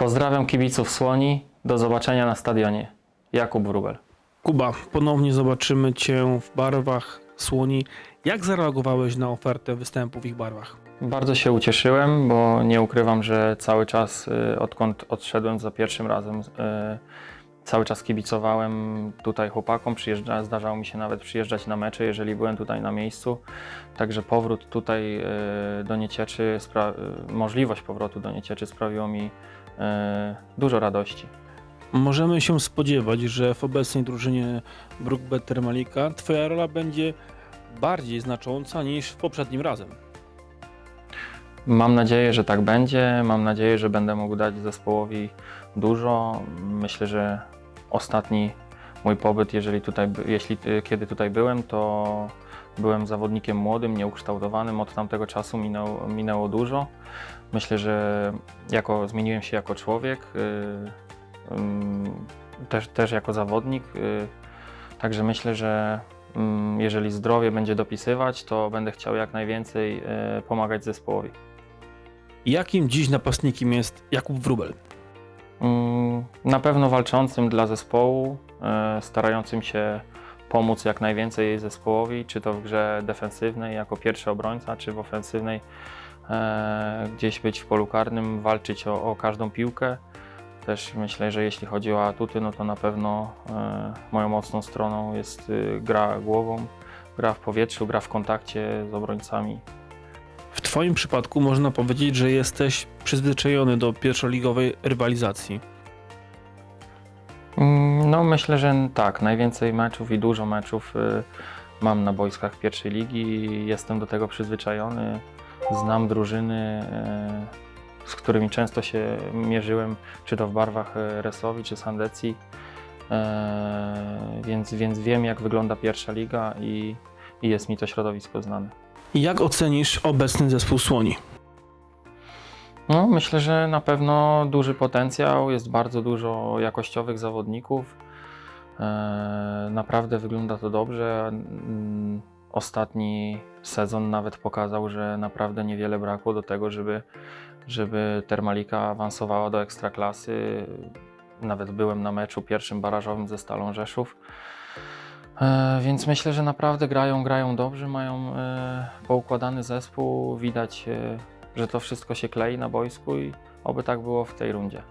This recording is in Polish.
Pozdrawiam kibiców Słoni. Do zobaczenia na stadionie. Jakub Wróbel. Kuba, ponownie zobaczymy Cię w barwach Słoni. Jak zareagowałeś na ofertę występu w ich barwach? Bardzo się ucieszyłem, bo nie ukrywam, że cały czas, y, odkąd odszedłem za pierwszym razem, y, cały czas kibicowałem tutaj chłopakom. Przyjeżdża, zdarzało mi się nawet przyjeżdżać na mecze, jeżeli byłem tutaj na miejscu. Także powrót tutaj y, do Niecieczy, y, możliwość powrotu do Niecieczy sprawiło mi y, dużo radości. Możemy się spodziewać, że w obecnej drużynie Brookbet Termalika Twoja rola będzie bardziej znacząca niż w poprzednim razem. Mam nadzieję, że tak będzie. Mam nadzieję, że będę mógł dać zespołowi dużo. Myślę, że ostatni mój pobyt, jeżeli tutaj, jeśli, y, kiedy tutaj byłem, to byłem zawodnikiem młodym, nieukształtowanym. Od tamtego czasu minęło, minęło dużo. Myślę, że jako, zmieniłem się jako człowiek, y, ym, też, też jako zawodnik. y, Także myślę, że mm, jeżeli zdrowie będzie dopisywać, to będę chciał jak najwięcej y, pomagać zespołowi. Jakim dziś napastnikiem jest Jakub Wróbel? Mm, Na pewno walczącym dla zespołu, e, starającym się pomóc jak najwięcej zespołowi, czy to w grze defensywnej jako pierwszy obrońca, czy w ofensywnej e, gdzieś być w polu karnym, walczyć o, o każdą piłkę. Też myślę, że jeśli chodzi o atuty, no to na pewno e, moją mocną stroną jest y, gra głową, gra w powietrzu, gra w kontakcie z obrońcami. W Twoim przypadku można powiedzieć, że jesteś przyzwyczajony do pierwszoligowej rywalizacji. Mm, No myślę, że tak. Najwięcej meczów i dużo meczów y, mam na boiskach pierwszej ligi. Jestem do tego przyzwyczajony. Znam drużyny, y, z którymi często się mierzyłem, czy to w barwach y, Resowi, czy Sandecji. Więc, więc wiem, jak wygląda pierwsza liga i, i jest mi to środowisko znane. Jak ocenisz obecny zespół Słoni? No, myślę, że na pewno duży potencjał, jest bardzo dużo jakościowych zawodników. E, Naprawdę wygląda to dobrze. Mm, Ostatni sezon nawet pokazał, że naprawdę niewiele brakło do tego, żeby, żeby Termalika awansowała do ekstraklasy. Nawet byłem na meczu pierwszym barażowym ze Stalą Rzeszów. E, Więc myślę, że naprawdę grają, grają dobrze, mają e, poukładany zespół. Widać, e, że to wszystko się klei na boisku i oby tak było w tej rundzie.